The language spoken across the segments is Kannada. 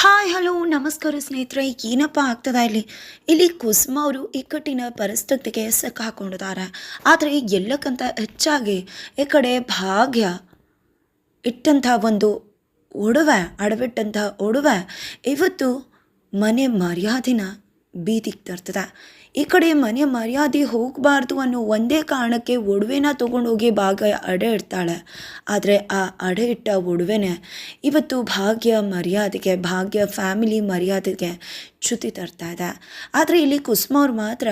ಹಾಯ್ ಹಲೋ ನಮಸ್ಕಾರ ಸ್ನೇಹಿತರೆ. ಏನಪ್ಪ ಆಗ್ತದ ಇಲ್ಲಿ? ಇಲ್ಲಿ ಕುಸುಮ ಅವರು ಇಕ್ಕಟ್ಟಿನ ಪರಿಸ್ಥಿತಿಗೆ ಸಿಕ್ಕಾಕೊಂಡಿದ್ದಾರೆ. ಆದರೆ ಎಲ್ಲಕ್ಕಿಂತ ಹೆಚ್ಚಾಗಿ ಈ ಕಡೆ ಭಾಗ್ಯ ಇಟ್ಟಂಥ ಒಂದು ಒಡವೆ ಅಡವಿಟ್ಟಂಥ ಒಡವೆ, ಇವತ್ತು ಮನೆ ಮರ್ಯಾದೆನ ಬೀದಿಗೆ ತರ್ತದೆ. ಈ ಕಡೆ ಮನೆ ಮರ್ಯಾದೆ ಹೋಗಬಾರ್ದು ಅನ್ನೋ ಒಂದೇ ಕಾರಣಕ್ಕೆ ಒಡವೆನ ತೊಗೊಂಡೋಗಿ ಭಾಗ್ಯ ಅಡೆ ಇಡ್ತಾಳೆ. ಆದರೆ ಆ ಅಡೆ ಇಟ್ಟ ಒಡವೆನೆ ಇವತ್ತು ಭಾಗ್ಯ ಮರ್ಯಾದೆಗೆ, ಭಾಗ್ಯ ಫ್ಯಾಮಿಲಿ ಮರ್ಯಾದೆಗೆ ಚ್ಯುತಿ ತರ್ತಾ ಇದೆ. ಆದರೆ ಇಲ್ಲಿ ಕುಸುಮ ಅವ್ರು ಮಾತ್ರ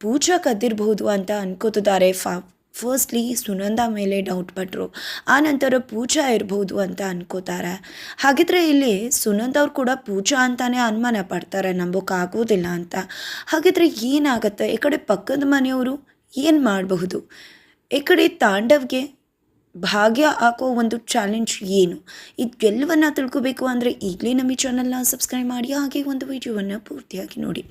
ಪೂಜಾ ಕದ್ದಿರಬಹುದು ಅಂತ ಅನ್ಕೋತಿದ್ದಾರೆ ಫಾ ಫಸ್ಟ್ಲಿ ಸುನಂದ ಮೇಲೆ ಡೌಟ್ ಪಟ್ಟರು ನಂತರ ಪೂಜಾ ಇರ್ಬೋದು ಅಂತ ಅನ್ಕೋತಾರೆ. ಹಾಗಿದ್ರೆ ಇಲ್ಲಿ ಸುನಂದ ಅವ್ರು ಕೂಡ ಪೂಜಾ ಅಂತಾನೆ ಅನುಮಾನ ಪಡ್ತಾರೆ ನಂಬೋಕ್ಕಾಗೋದಿಲ್ಲ ಅಂತ. ಹಾಗಿದ್ರೆ ಏನಾಗುತ್ತೆ? ಈ ಕಡೆ ಪಕ್ಕದ ಮನೆಯವರು ಏನು ಮಾಡಬಹುದು? ಈ ಕಡೆ ತಾಂಡವ್ಗೆ ಭಾಗ್ಯ ಹಾಕೋ ಒಂದು ಚಾಲೆಂಜ್ ಏನು? ಇದೆಲ್ಲವನ್ನು ತಿಳ್ಕೋಬೇಕು ಅಂದರೆ ಈಗಲೇ ನಮ್ಮ ಈ ಚಾನಲ್ನ ಸಬ್ಸ್ಕ್ರೈಬ್ ಮಾಡಿ, ಹಾಗೆ ಒಂದು ವಿಡಿಯೋವನ್ನು ಪೂರ್ತಿಯಾಗಿ ನೋಡಿ.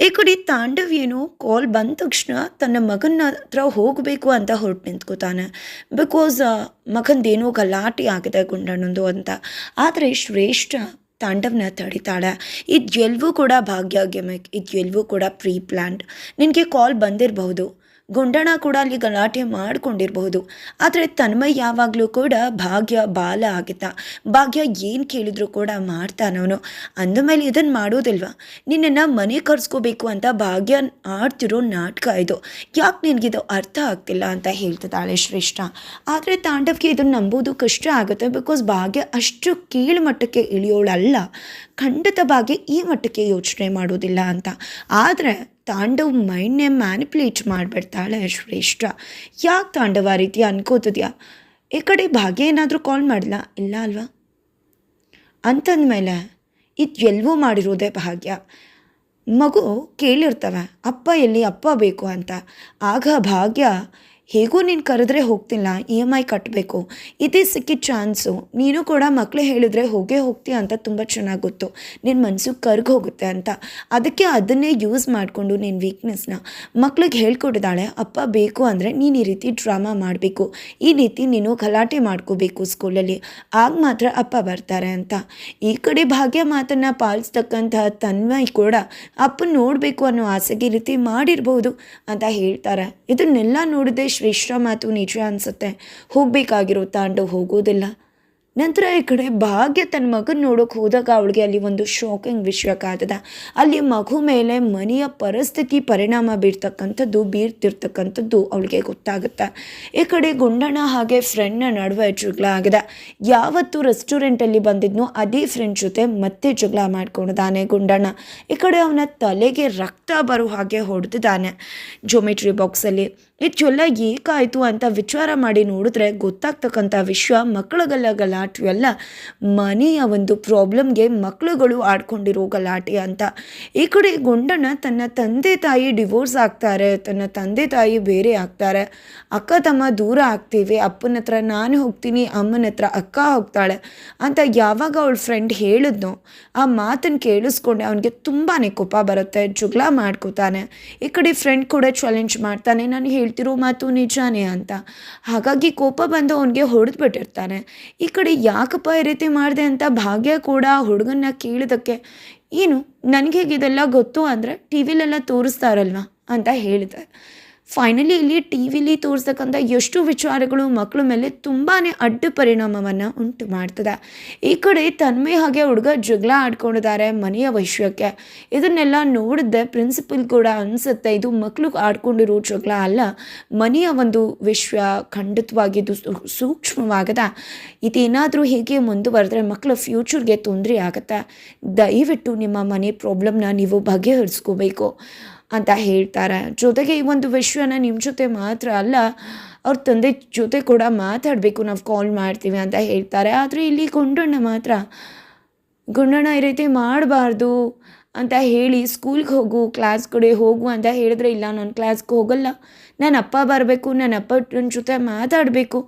ಈ ಕಡೆ, ತಾಂಡವ್ಯನು ಕಾಲ್ ಬಂದ ತಕ್ಷಣ ತನ್ನ ಮಗನ ಹತ್ರ ಹೋಗಬೇಕು ಅಂತ ಹೊರಟು ನಿಂತ್ಕೋತಾನೆ. ಬಿಕಾಸ್ ಮಗಂದೇನೋ ಗಲಾಟೆ ಆಗಿದೆ ಗುಂಡಣ್ಣಂದು ಅಂತ. ಆದರೆ ಶ್ರೇಷ್ಠ ತಾಂಡವನ ತಡಿತಾಳೆ. ಇದು ಎಲ್ವೂ ಕೂಡ ಭಾಗ್ಯ ಇದು ಎಲ್ವೂ ಕೂಡ ಪ್ರೀ ಪ್ಲ್ಯಾಂಡ್ ನಿನಗೆ ಕಾಲ್ ಬಂದಿರಬಹುದು. ಗುಂಡಣ್ಣ ಕೂಡ ಅಲ್ಲಿ ಗಲಾಟೆ ಮಾಡ್ಕೊಂಡಿರಬಹುದು. ಆದರೆ ತನ್ಮಯ್ ಯಾವಾಗಲೂ ಕೂಡ ಭಾಗ್ಯ, ಬಾಲ ಆಗಿದ್ದ. ಭಾಗ್ಯ ಏನು ಕೇಳಿದ್ರು ಕೂಡ ಮಾಡ್ತಾನವನು ಅಂದಮೇಲೆ ಇದನ್ನು ಮಾಡೋದಿಲ್ವಾ? ನಿನ್ನನ್ನು ಮನೆ ಕರ್ಸ್ಕೋಬೇಕು ಅಂತ ಭಾಗ್ಯ ಆಡ್ತಿರೋ ನಾಟಕ ಇದು. ಯಾಕೆ ನಿನಗಿದು ಅರ್ಥ ಆಗ್ತಿಲ್ಲ ಅಂತ ಹೇಳ್ತಿದ್ದಾಳೆ ಶ್ರೇಷ್ಠ. ಆದರೆ ತಾಂಡವ್ಗೆ ಇದನ್ನು ನಂಬೋದು ಕಷ್ಟ ಆಗುತ್ತೆ ಬಿಕಾಸ್ ಭಾಗ್ಯ ಅಷ್ಟು ಕೀಳು ಮಟ್ಟಕ್ಕೆ ಇಳಿಯೋಳಲ್ಲ. ಖಂಡಿತ ಭಾಗ್ಯ ಈ ಮಟ್ಟಕ್ಕೆ ಯೋಚನೆ ಮಾಡೋದಿಲ್ಲ ಅಂತ. ಆದರೆ ತಾಂಡವ್ ಮೈಂಡ್ನೇ ಮ್ಯಾನಿಪ್ಯುಲೇಟ್ ಮಾಡಿಬಿಡ್ತಾಳೆ ಶ್ರೇಷ್ಠ. ಯಾಕೆ ತಾಂಡವ ಆ ರೀತಿ ಅನ್ಕೋತಿದ್ಯಾ? ಈ ಕಡೆ ಭಾಗ್ಯ ಏನಾದರೂ ಕಾಲ್ ಮಾಡಿಲ್ಲ ಇಲ್ಲ ಅಲ್ವಾ? ಅಂತಂದಮೇಲೆ ಇದು ಎಲ್ಲವೂ ಮಾಡಿರೋದೇ ಭಾಗ್ಯ. ಮಗು ಕೇಳಿರ್ತವೆ, ಅಪ್ಪ ಎಲ್ಲಿ ಅಪ್ಪ ಬೇಕು ಅಂತ. ಆಗ ಭಾಗ್ಯ ಹೇಗೂ ನೀನು ಕರೆದ್ರೆ ಹೋಗ್ತಿಲ್ಲ ಇ ಎಂ ಐ ಕಟ್ಟಬೇಕು ಇದೇ ಸಿಕ್ಕಿದ ಚಾನ್ಸು. ನೀನು ಕೂಡ ಮಕ್ಕಳು ಹೇಳಿದ್ರೆ ಹೋಗೇ ಹೋಗ್ತೀಯ ಅಂತ ತುಂಬ ಚೆನ್ನಾಗಿ ಗೊತ್ತು. ನಿನ್ನ ಮನಸ್ಸು ಕರ್ಗೆ ಹೋಗುತ್ತೆ ಅಂತ. ಅದಕ್ಕೆ ಅದನ್ನೇ ಯೂಸ್ ಮಾಡಿಕೊಂಡು ನಿನ್ನ ವೀಕ್ನೆಸ್ನ ಮಕ್ಳಿಗೆ ಹೇಳ್ಕೊಟ್ಟಿದ್ದಾಳೆ, ಅಪ್ಪ ಬೇಕು ಅಂದರೆ ನೀನು ಈ ರೀತಿ ಡ್ರಾಮಾ ಮಾಡಬೇಕು. ಈ ರೀತಿ ನೀನು ಗಲಾಟೆ ಮಾಡ್ಕೋಬೇಕು ಸ್ಕೂಲಲ್ಲಿ ಆಗ ಮಾತ್ರ ಅಪ್ಪ ಬರ್ತಾರೆ ಅಂತ. ಈ ಕಡೆ ಭಾಗ್ಯ ಮಾತನ್ನು ಪಾಲಿಸ್ತಕ್ಕಂತಹ ತನ್ಮಯ್ ಕೂಡ ಅಪ್ಪನ ನೋಡಬೇಕು ಅನ್ನೋ ಆಸೆಗೆ ರೀತಿ ಮಾಡಿರ್ಬೋದು ಅಂತ ಹೇಳ್ತಾರೆ. ಇದನ್ನೆಲ್ಲ ನೋಡಿದೆ ಶ್ರೇಷ್ಠ ಮಾತು ನಿಜ ಅನಿಸುತ್ತೆ. ಹೋಗಬೇಕಾಗಿರೋ ತಾಂಡು ಹೋಗೋದಿಲ್ಲ. ನಂತರ ಈ ಕಡೆ ಭಾಗ್ಯ ತನ್ನ ಮಗನ ನೋಡೋಕೆ ಹೋದಾಗ ಅವಳಿಗೆ ಅಲ್ಲಿ ಒಂದು ಶಾಕಿಂಗ್ ವಿಷಯ ಕಾದದ. ಅಲ್ಲಿ ಮಗು ಮೇಲೆ ಮನೆಯ ಪರಿಸ್ಥಿತಿ ಪರಿಣಾಮ ಬೀರ್ತಕ್ಕಂಥದ್ದು, ಬೀರ್ತಿರ್ತಕ್ಕಂಥದ್ದು ಅವಳಿಗೆ ಗೊತ್ತಾಗುತ್ತೆ. ಈ ಕಡೆ ಗುಂಡಣ್ಣ ಹಾಗೆ ಫ್ರೆಂಡ್ನ ನಡುವೆ ಜಗಳ ಆಗಿದೆ. ಯಾವತ್ತು ರೆಸ್ಟೋರೆಂಟಲ್ಲಿ ಬಂದಿದ್ನೋ ಅದೇ ಫ್ರೆಂಡ್ ಜೊತೆ ಮತ್ತೆ ಜಗಳ ಮಾಡ್ಕೊಂಡಿದ್ದಾನೆ ಗುಂಡಣ್ಣ ಈ ಕಡೆ ಅವನ ತಲೆಗೆ ರಕ್ತ ಬರೋ ಹಾಗೆ ಹೊಡೆದಿದ್ದಾನೆ ಜೊಮೆಟ್ರಿ ಬಾಕ್ಸಲ್ಲಿ ಇದೆಲ್ಲ ಏಕಾಯಿತು ಅಂತ ವಿಚಾರ ಮಾಡಿ ನೋಡಿದ್ರೆ ಗೊತ್ತಾಗ್ತಕ್ಕಂಥ ವಿಷಯ ಮಕ್ಕಳಿಗೆಲ್ಲ ಗಲಾಟೆ ಎಲ್ಲ ಮನೆಯ ಒಂದು ಪ್ರಾಬ್ಲಮ್ಗೆ ಮಕ್ಕಳುಗಳು ಆಡ್ಕೊಂಡಿರೋ ಗಲಾಟೆ ಅಂತ. ಈ ಕಡೆ ಗುಂಡಣ್ಣ ತನ್ನ ತಂದೆ ತಾಯಿ ಡಿವೋರ್ಸ್ ಆಗ್ತಾರೆ, ತನ್ನ ತಂದೆ ತಾಯಿ ಬೇರೆ ಆಗ್ತಾರೆ. ಅಕ್ಕ, ತಮ್ಮ ದೂರ ಆಗ್ತೀವಿ, ಅಪ್ಪನ ಹತ್ರ ನಾನು ಹೋಗ್ತೀನಿ, ಅಮ್ಮನ ಹತ್ರ ಅಕ್ಕ ಹೋಗ್ತಾಳೆ ಅಂತ ಯಾವಾಗ ಅವಳ ಫ್ರೆಂಡ್ ಹೇಳಿದ್ನೋ, ಆ ಮಾತನ್ನು ಕೇಳಿಸ್ಕೊಂಡೆ ಅವನಿಗೆ ತುಂಬಾ ಕೋಪ ಬರುತ್ತೆ ಜುಗ್ಲ ಮಾಡ್ಕೋತಾನೆ. ಈ ಕಡೆ ಫ್ರೆಂಡ್ ಕೂಡ ಚಾಲೆಂಜ್ ಮಾಡ್ತಾನೆ, ನಾನು ಹೇಳ್ತಿರೋ ಮಾತು ನಿಜಾನೇ ಅಂತ. ಹಾಗಾಗಿ ಕೋಪ ಬಂದು ಅವನಿಗೆ ಹೊಡೆದ್ಬಿಟ್ಟಿರ್ತಾನೆ. ಈ ಕಡೆ ಯಾಕಪ್ಪ ಈ ರೀತಿ ಮಾಡಿದೆ ಅಂತ ಭಾಗ್ಯ ಕೂಡ ಹುಡುಗನ್ನ ಕೇಳಿದಕ್ಕೆ, ಏನು, ನನಗೆ ಇದೆಲ್ಲ ಗೊತ್ತು ಅಂದರೆ ಟಿ ವಿಲೆಲ್ಲ ತೋರಿಸ್ತಾರಲ್ವ? ಅಂತ ಹೇಳಿದೆ ಫೈನಲಿ ಇಲ್ಲಿ ಟಿ ವಿಲಿ ತೋರಿಸ್ತಕ್ಕಂಥ ಎಷ್ಟು ವಿಚಾರಗಳು ಮಕ್ಕಳ ಮೇಲೆ ತುಂಬಾ ಅಡ್ಡ ಪರಿಣಾಮವನ್ನು ಉಂಟು ಮಾಡ್ತದೆ. ಈ ಕಡೆ ತನ್ಮೆ ಹಾಗೆ ಹುಡುಗ ಜಗಳ ಆಡ್ಕೊಂಡಿದ್ದಾರೆ ಮನೆಯ ವಿಷಯಕ್ಕೆ ಇದನ್ನೆಲ್ಲ ನೋಡಿದ್ದೆ ಪ್ರಿನ್ಸಿಪಲ್ ಕೂಡ ಅನಿಸುತ್ತೆ, ಇದು ಮಕ್ಕಳು ಆಡ್ಕೊಂಡಿರೋ ಜಗಳ ಅಲ್ಲ, ಮನೆಯ ಒಂದು ವಿಷಯ ಖಂಡಿತವಾಗಿದ್ದು ಸೂಕ್ಷ್ಮವಾಗದ. ಇದೇನಾದರೂ ಹೇಗೆ ಮುಂದುವರೆದ್ರೆ ಮಕ್ಕಳ ಫ್ಯೂಚರ್ಗೆ ತೊಂದರೆ ಆಗುತ್ತೆ. ದಯವಿಟ್ಟು ನಿಮ್ಮ ಮನೆ ಪ್ರಾಬ್ಲಮ್ನ ನೀವು ಬಗೆಹರಿಸ್ಕೋಬೇಕು. ಅಂತ ಹೇಳ್ತಾರೆ. ಜೊತೆಗೆ ಈ ಒಂದು ವಿಷಯನ ನಿಮ್ಮ ಜೊತೆ ಮಾತ್ರ ಅಲ್ಲ, ಅವ್ರ ತಂದೆ ಜೊತೆ ಕೂಡ ಮಾತಾಡಬೇಕು, ನಾವು ಕಾಲ್ ಮಾಡ್ತೀವಿ ಅಂತ ಹೇಳ್ತಾರೆ. ಆದರೆ ಇಲ್ಲಿ ಗುಂಡಣ್ಣ ಮಾತ್ರ, ಗುಂಡಣ್ಣ, ಈ ರೀತಿ ಮಾಡಬಾರ್ದು ಅಂತ ಹೇಳಿ ಸ್ಕೂಲ್ಗೆ ಹೋಗು ಕ್ಲಾಸ್ ಕಡೆ ಹೋಗು ಅಂತ ಹೇಳಿದ್ರೆ, ಇಲ್ಲ, ನಾನು ಕ್ಲಾಸ್ಗೆ ಹೋಗಲ್ಲ. ನನ್ನ ಅಪ್ಪ ಬರಬೇಕು ನನ್ನ ಅಪ್ಪನ ಜೊತೆ ಮಾತಾಡಬೇಕು.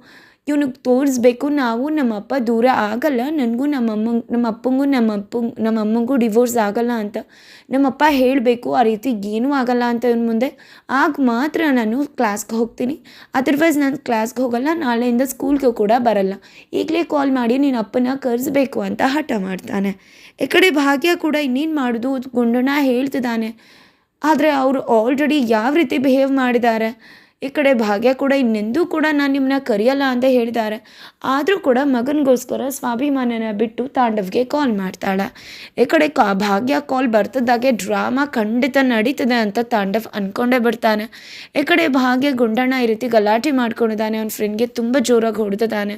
ಇವ್ನಿಗೆ ತೋರಿಸ್ಬೇಕು, ನಾವು ನಮ್ಮಪ್ಪ ದೂರ ಆಗಲ್ಲ, ನನಗೂ ನಮ್ಮಮ್ಮ ನಮ್ಮ ಅಪ್ಪಂಗೂ ನಮ್ಮ ಅಪ್ಪಂಗೆ ನಮ್ಮ ಅಮ್ಮಂಗೂ ಡಿವೋರ್ಸ್ ಆಗಲ್ಲ ಅಂತ ನಮ್ಮಪ್ಪ ಹೇಳಬೇಕು, ಆ ರೀತಿ ಏನೂ ಆಗಲ್ಲ ಅಂತ ಇವ್ನ ಮುಂದೆ. ಆಗ ಮಾತ್ರ ನಾನು ಕ್ಲಾಸ್ಗೆ ಹೋಗ್ತೀನಿ. ಅದರ್ವೈಸ್ ನಾನು ಕ್ಲಾಸ್ಗೆ ಹೋಗಲ್ಲ, ನಾಳೆಯಿಂದ ಸ್ಕೂಲ್ಗೆ ಕೂಡ ಬರಲ್ಲ. ಈಗಲೇ ಕಾಲ್ ಮಾಡಿ ನೀನು ಅಪ್ಪನ ಕರೆಸ್ಬೇಕು ಅಂತ ಹಠ ಮಾಡ್ತಾನೆ. ಈ ಕಡೆ ಭಾಗ್ಯ ಕೂಡ ಇನ್ನೇನು ಮಾಡೋದು? ಗುಂಡಣ್ಣ ಹೇಳ್ತಿದ್ದಾನೆ. ಆದರೆ ಅವರು ಆಲ್ರೆಡಿ ಯಾವ ರೀತಿ ಬಿಹೇವ್ ಮಾಡಿದ್ದಾರೆ? ಈ ಕಡೆ ಭಾಗ್ಯ ಕೂಡ ಇನ್ನೆಂದೂ ಕೂಡ ನಾನು ನಿಮ್ಮನ್ನ ಕರೆಯಲ್ಲ ಅಂತ ಹೇಳಿದ್ದಾರೆ ಆದರೂ ಕೂಡ ಮಗನಿಗೋಸ್ಕರ ಸ್ವಾಭಿಮಾನನ ಬಿಟ್ಟು ತಾಂಡವ್ಗೆ ಕಾಲ್ ಮಾಡ್ತಾಳೆ. ಈ ಕಡೆ ಕಾ ಭಾಗ್ಯ ಕಾಲ್ ಬರ್ತದಾಗೆ ಡ್ರಾಮಾ ಖಂಡಿತ ನಡೀತದೆ ಅಂತ ತಾಂಡವ್ ಅಂದ್ಕೊಂಡೇ ಬಿಡ್ತಾನೆ ಈ ಕಡೆ ಭಾಗ್ಯ ಗುಂಡಣ್ಣ ಈ ರೀತಿ ಗಲಾಟೆ ಮಾಡ್ಕೊಂಡಿದ್ದಾನೆ. ಅವ್ನ ಫ್ರೆಂಡ್ಗೆ ತುಂಬ ಜೋರಾಗಿ ಹೊಡೆದಿದ್ದಾನೆ.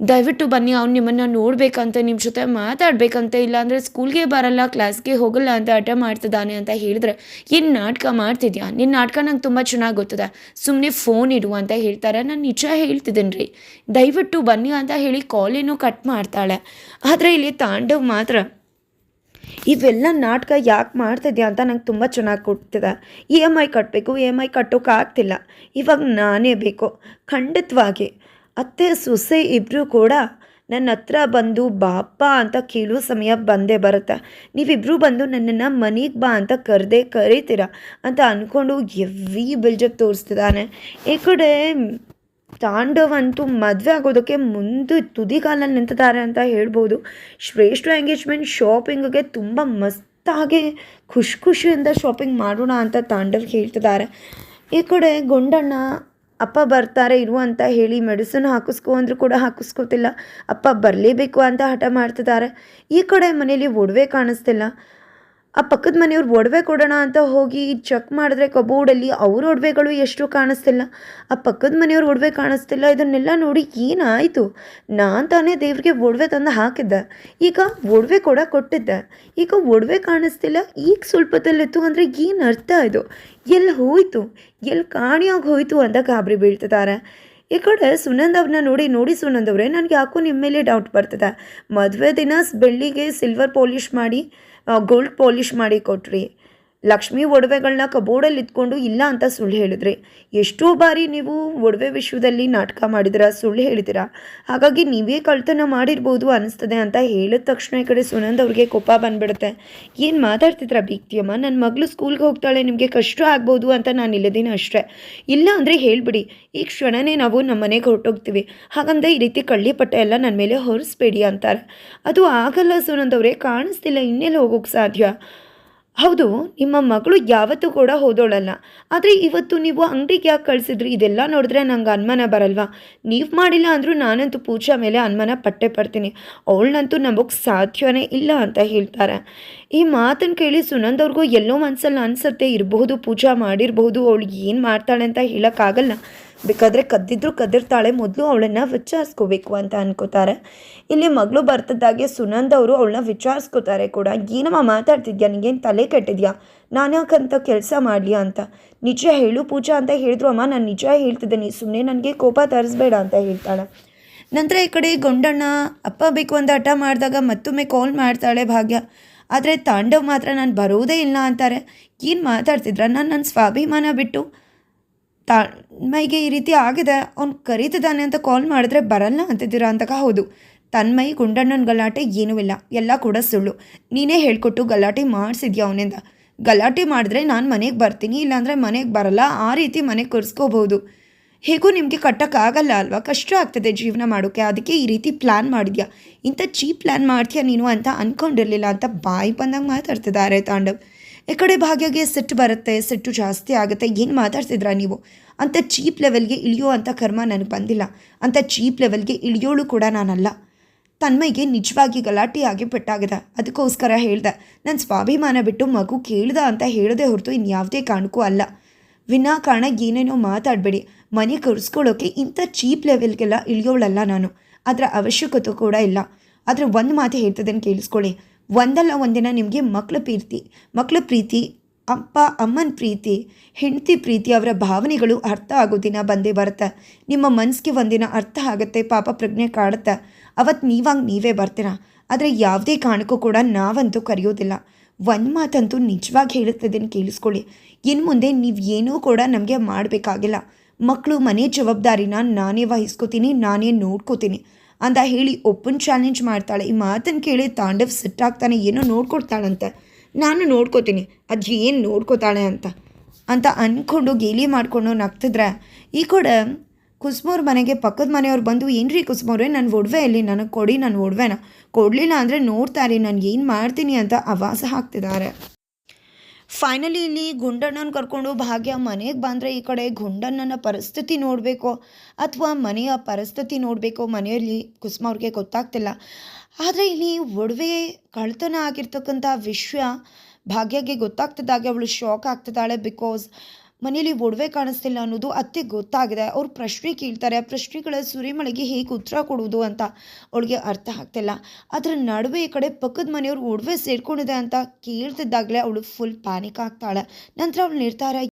ದಯವಿಟ್ಟು ಬನ್ನಿ, ಅವ್ನು ನಿಮ್ಮನ್ನು ನೋಡಬೇಕಂತ ನಿಮ್ಮ ಜೊತೆ ಮಾತಾಡಬೇಕಂತ ಇಲ್ಲಾಂದರೆ ಸ್ಕೂಲ್ಗೆ ಬರಲ್ಲ ಕ್ಲಾಸ್ಗೆ ಹೋಗಲ್ಲ ಅಂತ ಆಟ ಮಾಡ್ತಿದ್ದಾನೆ ಅಂತ ಹೇಳಿದ್ರೆ, ಏನು ನಾಟಕ ಮಾಡ್ತಿದ್ಯಾ? ನಿನ್ನ ನಾಟಕ ನಂಗೆ ತುಂಬ ಚೆನ್ನಾಗಿ ಗೊತ್ತದೆ. ಸುಮ್ಮನೆ ಫೋನ್ ಇಡು ಅಂತ ಹೇಳ್ತಾರೆ. ನಾನು ನಿಜ ಹೇಳ್ತಿದ್ದೀನಿ ರೀ. ದಯವಿಟ್ಟು ಬನ್ನಿ ಅಂತ ಹೇಳಿ ಕಾಲೇನು ಕಟ್ ಮಾಡ್ತಾಳೆ. ಆದರೆ ಇಲ್ಲಿ ತಾಂಡವ್ ಮಾತ್ರ, ಇವೆಲ್ಲ ನಾಟಕ ಯಾಕೆ ಮಾಡ್ತಿದ್ಯಾ ಅಂತ ನಂಗೆ ತುಂಬ ಚೆನ್ನಾಗಿ ಕೊಡ್ತಿದೆ ಇ ಎಂ ಐ ಕಟ್ಟಬೇಕು ಇ ಎಂ ಐ ಕಟ್ಟೋಕ್ಕಾಗ್ತಿಲ್ಲ ಇವಾಗ ನಾನೇ ಬೇಕು. ಖಂಡಿತವಾಗಿ. ಅತ್ತೆ ಸೊಸೆ ಇಬ್ಬರೂ ಕೂಡ ನನ್ನ ಹತ್ರ ಬಂದು ಬಾಪ್ಪ ಅಂತ ಕೇಳೋ ಸಮಯ ಬಂದೇ ಬರುತ್ತೆ. ನೀವಿಬ್ಬರೂ ಬಂದು ನನ್ನನ್ನು ಮನೆಗೆ ಬಾ ಅಂತ ಕರೆದೇ ಕರೀತೀರ ಅಂತ ಅಂದ್ಕೊಂಡು ಎವ್ರಿ ಬಿಲ್ಜಪ್ ತೋರಿಸ್ತಿದ್ದಾನೆ. ಈ ಕಡೆ ತಾಂಡವಂತೂ ಮದುವೆ ಆಗೋದಕ್ಕೆ ಮುಂದೆ ತುದಿಗಾಲಲ್ಲಿ ನಿಂತಿದ್ದಾರೆ ಅಂತ ಹೇಳ್ಬೋದು. ಶ್ರೇಷ್ಠ ಎಂಗೇಜ್ಮೆಂಟ್ ಶಾಪಿಂಗ್ಗೆ ತುಂಬ ಮಸ್ತಾಗಿ ಖುಷಿ ಖುಷಿಯಿಂದ ಶಾಪಿಂಗ್ ಮಾಡೋಣ ಅಂತ ತಾಂಡವ್ ಹೇಳ್ತಿದ್ದಾರೆ. ಈ ಕಡೆ ಗುಂಡಣ್ಣ ಅಪ್ಪ ಬರ್ತಾರೆ, ಇರು ಅಂತ ಹೇಳಿ ಮೆಡಿಸಿನ್ ಹಾಕಿಸ್ಕೊ ಅಂದರೂ ಕೂಡ ಹಾಕಿಸ್ಕೋತಿಲ್ಲ. ಅಪ್ಪ ಬರಲೇಬೇಕು ಅಂತ ಹಠ ಮಾಡ್ತಿದ್ದಾರೆ ಈ ಕಡೆ ಮನೇಲಿ ಒಡವೆ ಕಾಣಿಸ್ತಿಲ್ಲ. ಆ ಪಕ್ಕದ ಮನೆಯವ್ರು ಒಡವೆ ಕೊಡೋಣ ಅಂತ ಹೋಗಿ ಚೆಕ್ ಮಾಡಿದ್ರೆ ಕಬೋರ್ಡಲ್ಲಿ ಅವ್ರ ಒಡವೆಗಳು ಎಷ್ಟು ಕಾಣಿಸ್ತಿಲ್ಲ. ಆ ಪಕ್ಕದ ಮನೆಯವ್ರ ಒಡವೆ ಕಾಣಿಸ್ತಿಲ್ಲ. ಇದನ್ನೆಲ್ಲ ನೋಡಿ ಏನಾಯಿತು? ನಾನು ತಾನೇ ದೇವ್ರಿಗೆ ಒಡವೆ ತಂದು ಹಾಕಿದ್ದೆ. ಈಗ ಒಡವೆ ಕೂಡ ಕೊಟ್ಟಿದ್ದೆ. ಈಗ ಒಡವೆ ಕಾಣಿಸ್ತಿಲ್ಲ. ಈಗ ಸ್ವಲ್ಪದಲ್ಲಿತ್ತು ಅಂದರೆ ಏನು ಅರ್ಥ ಇದು? ಎಲ್ಲಿ ಹೋಯಿತು? ಎಲ್ಲಿ ಕಾಣಿಯಾಗಿ ಹೋಯಿತು ಅಂತ ಗಾಬರಿ ಬೀಳ್ತಿದ್ದಾರೆ. ಈ ಕಡೆ ಸುನಂದ್ ಅವ್ರನ್ನ ನೋಡಿ ನೋಡಿ ಸುನಂದ್ ಅವರೇ, ನನಗೆ ಯಾಕೋ ನಿಮ್ಮ ಮೇಲೆ ಡೌಟ್ ಬರ್ತದೆ. ಮದುವೆ ದಿನ ಬೆಳ್ಳಿಗೆ ಸಿಲ್ವರ್ ಪಾಲಿಷ್ ಮಾಡಿ ಗೋಲ್ಡ್ ಪಾಲಿಷ್ ಮಾಡಿ ಕೊಟ್ರಿ. ಲಕ್ಷ್ಮಿ ಒಡವೆಗಳನ್ನ ಕಬೋರ್ಡಲ್ಲಿ ಇದ್ಕೊಂಡು ಇಲ್ಲ ಅಂತ ಸುಳ್ಳು ಹೇಳಿದ್ರಿ? ಎಷ್ಟೋ ಬಾರಿ ನೀವು ಒಡವೆ ವಿಶ್ವದಲ್ಲಿ ನಾಟಕ ಮಾಡಿದಿರ, ಸುಳ್ಳು ಹೇಳಿದಿರ? ಹಾಗಾಗಿ ನೀವೇ ಕಳ್ತನ ಮಾಡಿರ್ಬೋದು ಅನಿಸ್ತದೆ ಅಂತ ಹೇಳಿದ ತಕ್ಷಣ ಈ ಕಡೆ ಸುನಂದ್ ಅವ್ರಿಗೆ ಕೋಪ ಬಂದ್ಬಿಡುತ್ತೆ. ಏನು ಮಾತಾಡ್ತಿದ್ರ ಬೀಗ್ತಿಯಮ್ಮ ನನ್ನ ಮಗಳು ಸ್ಕೂಲ್ಗೆ ಹೋಗ್ತಾಳೆ, ನಿಮಗೆ ಕಷ್ಟ ಆಗ್ಬೋದು ಅಂತ ನಾನು ಇಲ್ಲದಿನ ಅಷ್ಟೇ. ಇಲ್ಲ ಅಂದರೆ ಹೇಳಿಬಿಡಿ, ಈ ಕ್ಷಣನೇ ನಾವು ನಮ್ಮ ಮನೆಗೆ ಹೊರಟೋಗ್ತೀವಿ. ಹಾಗಂದ್ರೆ ಈ ರೀತಿ ಕಳ್ಳಿ ಪಟ್ಟ ಎಲ್ಲ ನನ್ನ ಮೇಲೆ ಹೊರಿಸ್ಬೇಡಿ ಅಂತಾರೆ. ಅದು ಆಗಲ್ಲ ಸುನಂದ್ ಅವರೇ, ಕಾಣಿಸ್ತಿಲ್ಲ, ಇನ್ನೆಲ್ಲಿ ಹೋಗೋಕ್ಕೆ ಸಾಧ್ಯ? ಹೌದು, ನಿಮ್ಮ ಮಗಳು ಯಾವತ್ತೂ ಕೂಡ ಹೋದೋಳಲ್ಲ. ಆದರೆ ಇವತ್ತು ನೀವು ಅಂಗಡಿಗೆ ಯಾಕೆ ಕಳಿಸಿದ್ರಿ? ಇದೆಲ್ಲ ನೋಡಿದ್ರೆ ನಂಗೆ ಅನುಮಾನ ಬರಲ್ವಾ? ನೀವು ಮಾಡಿಲ್ಲ ಅಂದರೂ ನಾನಂತೂ ಪೂಜಾ ಮೇಲೆ ಅನುಮಾನ ಪಟ್ಟೆ ಪಡ್ತೀನಿ. ಅವಳನ್ನಂತೂ ನಂಬೋಕ್ಕೆ ಸಾಧ್ಯವೇ ಇಲ್ಲ ಅಂತ ಹೇಳ್ತಾರೆ. ಈ ಮಾತನ್ನು ಕೇಳಿ ಸುನಂದವ್ರಿಗೂ ಎಲ್ಲೋ ಮನಸ್ಸಲ್ಲಿ ಅನಿಸುತ್ತೆ, ಇರಬಹುದು, ಪೂಜಾ ಮಾಡಿರಬಹುದು ಅವಳಿಗೆ ಏನು ಮಾಡ್ತಾಳೆ ಅಂತ ಹೇಳೋಕ್ಕಾಗಲ್ಲ ಬೇಕಾದರೆ ಕದ್ದಿದ್ರು ಕದ್ದಿರ್ತಾಳೆ, ಮೊದಲು ಅವಳನ್ನ ವಿಚಾರಿಸ್ಕೋಬೇಕು ಅಂತ ಅನ್ಕೋತಾರೆ. ಇಲ್ಲಿ ಮಗಳು ಬರ್ತಿದ್ದಾಗೆ ಸುನಂದ್ ಅವರು ಅವಳನ್ನ ವಿಚಾರಿಸ್ಕೋತಾರೆ ಕೂಡ. ಏನಮ್ಮ, ಮಾತಾಡ್ತಿದ್ಯಾ? ನಿಂಗೇನು ತಲೆ ಕೆಟ್ಟಿದ್ಯಾ? ನಾನು ಯಾಕಂತ ಕೆಲಸ ಮಾಡಲಿ ಅಂತ? ನಿಜ ಹೇಳು ಪೂಜಾ ಅಂತ ಹೇಳಿದ್ರು ಅಮ್ಮ. ನಾನು ನಿಜ ಹೇಳ್ತಿದ್ದೀನಿ. ಸುಮ್ಮನೆ ನನಗೆ ಕೋಪ ತರಿಸ್ಬೇಡ ಅಂತ ಹೇಳ್ತಾಳೆ. ನಂತರ ಈ ಕಡೆ ಗೊಂಡಣ್ಣ, ಅಪ್ಪ ಬೇಕು ಅಂತ ಹಠ ಮಾಡಿದಾಗ ಮತ್ತೊಮ್ಮೆ ಕಾಲ್ ಮಾಡ್ತಾಳೆ ಭಾಗ್ಯ. ಆದರೆ ತಾಂಡವ್ ಮಾತ್ರ ನಾನು ಬರೋದೇ ಇಲ್ಲ ಅಂತಾರೆ. ಏನು ಮಾತಾಡ್ತಿದ್ರ? ನಾನು ನನ್ನ ಸ್ವಾಭಿಮಾನ ಬಿಟ್ಟು ತನ್ಮೈಗೆ ಈ ರೀತಿ ಆಗಿದೆ. ಅವ್ನು ಕರೀತಿದ್ದಾನೆ ಅಂತ ಕಾಲ್ ಮಾಡಿದ್ರೆ ಬರಲ್ಲ ಅಂತಿದ್ದೀರಾ ಅಂತ ಹೌದು. ತನ್ಮೈ ಗುಂಡಣ್ಣನ ಗಲಾಟೆ ಏನೂ ಇಲ್ಲ. ಎಲ್ಲ ಕೂಡ ಸುಳ್ಳು. ನೀನೇ ಹೇಳ್ಕೊಟ್ಟು ಗಲಾಟೆ ಮಾಡಿಸಿದ್ಯಾ ಅವನಿಂದ? ಗಲಾಟೆ ಮಾಡಿದ್ರೆ ನಾನು ಮನೆಗೆ ಬರ್ತೀನಿ, ಇಲ್ಲಾಂದರೆ ಮನೆಗೆ ಬರಲ್ಲ. ಆ ರೀತಿ ಮನೆಗೆ ಕರ್ಸ್ಕೋಬಹುದು. ಹೇಗೂ ನಿಮಗೆ ಕಟ್ಟೋಕ್ಕಾಗಲ್ಲ ಅಲ್ವಾ? ಕಷ್ಟ ಆಗ್ತದೆ ಜೀವನ ಮಾಡೋಕ್ಕೆ ಅದಕ್ಕೆ ಈ ರೀತಿ ಪ್ಲ್ಯಾನ್ ಮಾಡಿದ್ಯಾ? ಇಂಥ ಚೀಪ್ ಪ್ಲ್ಯಾನ್ ಮಾಡ್ತೀಯಾ ನೀನು ಅಂತ ಅಂದ್ಕೊಂಡಿರಲಿಲ್ಲ ಅಂತ ಬಾಯಿ ಬಂದಂಗೆ ಮಾತಾಡ್ತಿದ್ದಾರೆ ತಾಂಡವ್. ಈ ಕಡೆ ಭಾಗ್ಯಗೆ ಸಿಟ್ಟು ಬರುತ್ತೆ, ಸಿಟ್ಟು ಜಾಸ್ತಿ ಆಗುತ್ತೆ, ಏನು ಮಾತಾಡ್ತಿದ್ರಾ ನೀವು? ಅಂಥ ಚೀಪ್ ಲೆವೆಲ್ಗೆ ಇಳಿಯೋ ಅಂಥ ಕರ್ಮ ನನಗೆ ಬಂದಿಲ್ಲ. ಅಂಥ ಚೀಪ್ ಲೆವೆಲ್ಗೆ ಇಳಿಯೋಳು ಕೂಡ ನಾನಲ್ಲ. ತನ್ಮೈಗೆ ನಿಜವಾಗಿ ಗಲಾಟೆಯಾಗಿ ಪೆಟ್ಟಾಗಿದೆ. ಅದಕ್ಕೋಸ್ಕರ ಹೇಳ್ದೆ ನನ್ನ ಸ್ವಾಭಿಮಾನ ಬಿಟ್ಟು ಮಗು ಕೇಳ್ದ ಅಂತ ಹೇಳದೆ ಹೊರತು ಇನ್ಯಾವುದೇ ಕಾರಣಕ್ಕೂ ಅಲ್ಲ. ವಿನಾ ಕಾರಣ ಏನೇನೋ ಮಾತಾಡಬೇಡಿ. ಮನೆ ಕರ್ಸ್ಕೊಳ್ಳೋಕೆ ಇಂಥ ಚೀಪ್ ಲೆವೆಲ್ಗೆಲ್ಲ ಇಳಿಯೋಳಲ್ಲ ನಾನು. ಅದರ ಅವಶ್ಯಕತೆ ಕೂಡ ಇಲ್ಲ. ಆದರೆ ಒಂದು ಮಾತು ಹೇಳ್ತದೇನು ಕೇಳಿಸ್ಕೊಳ್ಳಿ. ಒಂದಲ್ಲ ಒಂದಿನ ನಿಮಗೆ ಮಕ್ಕಳ ಪ್ರೀತಿ ಮಕ್ಕಳ ಪ್ರೀತಿ, ಅಪ್ಪ, ಅಮ್ಮನ ಪ್ರೀತಿ, ಹೆಂಡತಿ ಪ್ರೀತಿ, ಅವರ ಭಾವನೆಗಳು ಅರ್ಥ ಆಗೋ ದಿನ ಬಂದೇ ಬರುತ್ತೆ. ನಿಮ್ಮ ಮನಸ್ಸಿಗೆ ಒಂದಿನ ಅರ್ಥ ಆಗುತ್ತೆ, ಪಾಪ ಪ್ರಜ್ಞೆ ಕಾಡುತ್ತೆ. ಅವತ್ತು ನೀವಾಗ ನೀವೇ ಬರ್ತೀರಾ? ಆದರೆ ಯಾವುದೇ ಕಾರಣಕ್ಕೂ ಕೂಡ ನಾವಂತೂ ಕರೆಯೋದಿಲ್ಲ. ಒಂದು ಮಾತಂತೂ ನಿಜವಾಗಿ ಹೇಳುತ್ತದೇನು ಕೇಳಿಸ್ಕೊಳ್ಳಿ. ಇನ್ನು ಮುಂದೆ ನೀವು ಏನೂ ಕೂಡ ನಮಗೆ ಮಾಡಬೇಕಾಗಿಲ್ಲ. ಮಕ್ಕಳು ಮನೆ ಜವಾಬ್ದಾರಿನ ನಾನೇ ವಹಿಸ್ಕೋತೀನಿ, ನಾನೇ ನೋಡ್ಕೋತೀನಿ. ಅಂತ ಹೇಳಿ ಓಪನ್ ಚಾಲೆಂಜ್ ಮಾಡ್ತಾಳೆ. ಈ ಮಾತನ್ನು ಕೇಳಿ ತಾಂಡವ್ ಸಿಟ್ಟಾಗ್ತಾನೆ ಏನೋ ನೋಡ್ಕೊಡ್ತಾಳಂತೆ ನಾನು ನೋಡ್ಕೋತೀನಿ. ಅಜ್ಜಿ ಏನು ನೋಡ್ಕೋತಾಳೆ ಅಂತ. ಅಂತ ಅಂದ್ಕೊಂಡು ಗೇಲಿ ಮಾಡಿಕೊಂಡು ನಗ್ತಿದ್ರೆ, ಈ ಕೂಡ ಕುಸ್ಮೋರ್ ಮನೆಗೆ ಪಕ್ಕದ ಮನೆಯವ್ರು ಬಂದು, ಏನ್ರಿ ಕುಸ್ಮೋರೇ ನನ್ನ ಒಡವೆ ಇಲ್ಲಿ ನನಗೆ ಕೊಡಿ ನನ್ನ ಒಡವೆನ. ಕೊಡಲಿಲ್ಲ ಅಂದರೆ ನೋಡ್ತಾರೆ ನಾನು ಏನು ಮಾಡ್ತೀನಿ? ಅಂತ ಅವಾಸ ಹಾಕ್ತಿದ್ದಾರೆ. ಫೈನಲಿ ಇಲ್ಲಿ ಗುಂಡಣ್ಣನ ಕರ್ಕೊಂಡು ಭಾಗ್ಯ ಮನೆಗೆ ಬಂದರೆ ಈ ಕಡೆ ಗುಂಡಣ್ಣನ ಪರಿಸ್ಥಿತಿ ನೋಡಬೇಕು ಅಥವಾ ಮನೆಯ ಪರಿಸ್ಥಿತಿ ನೋಡಬೇಕು ಮನೆಯಲ್ಲಿ ಕುಸುಮ ಅವ್ರಿಗೆ ಗೊತ್ತಾಗ್ತಿಲ್ಲ. ಆದರೆ ಇಲ್ಲಿ ಒಡವೆ ಕಳ್ತನ ಆಗಿರ್ತಕ್ಕಂಥ ವಿಷಯ ಭಾಗ್ಯಗೆ ಗೊತ್ತಾಗ್ತಿದ್ದಾಗೆ ಅವಳು ಶಾಕ್ ಆಗ್ತಿದ್ದಾಳೆ ಬಿಕಾಸ್ ಮನೇಲಿ ಒಡವೆ ಕಾಣಿಸ್ತಿಲ್ಲ ಅನ್ನೋದು ಅತ್ತೆ ಗೊತ್ತಾಗಿದೆ. ಅವ್ರು ಪ್ರಶ್ನೆ ಕೇಳ್ತಾರೆ ಆ ಪ್ರಶ್ನೆಗಳ ಸುರಿಮಳೆಗೆ ಹೇಗೆ ಉತ್ತರ ಕೊಡುವುದು ಅಂತ. ಅವಳಿಗೆ ಅರ್ಥ ಆಗ್ತಿಲ್ಲ. ಅದರ ನಡುವೆ ಈ ಕಡೆ ಪಕ್ಕದ ಮನೆಯವ್ರು ಒಡವೆ ಸೇರ್ಕೊಂಡಿದೆ ಅಂತ ಕೇಳ್ತಿದ್ದಾಗಲೇ ಅವಳು ಫುಲ್ ಪ್ಯಾನಿಕ್ ಆಗ್ತಾಳೆ. ನಂತರ ಅವಳು ನಿರ್ಧಾರ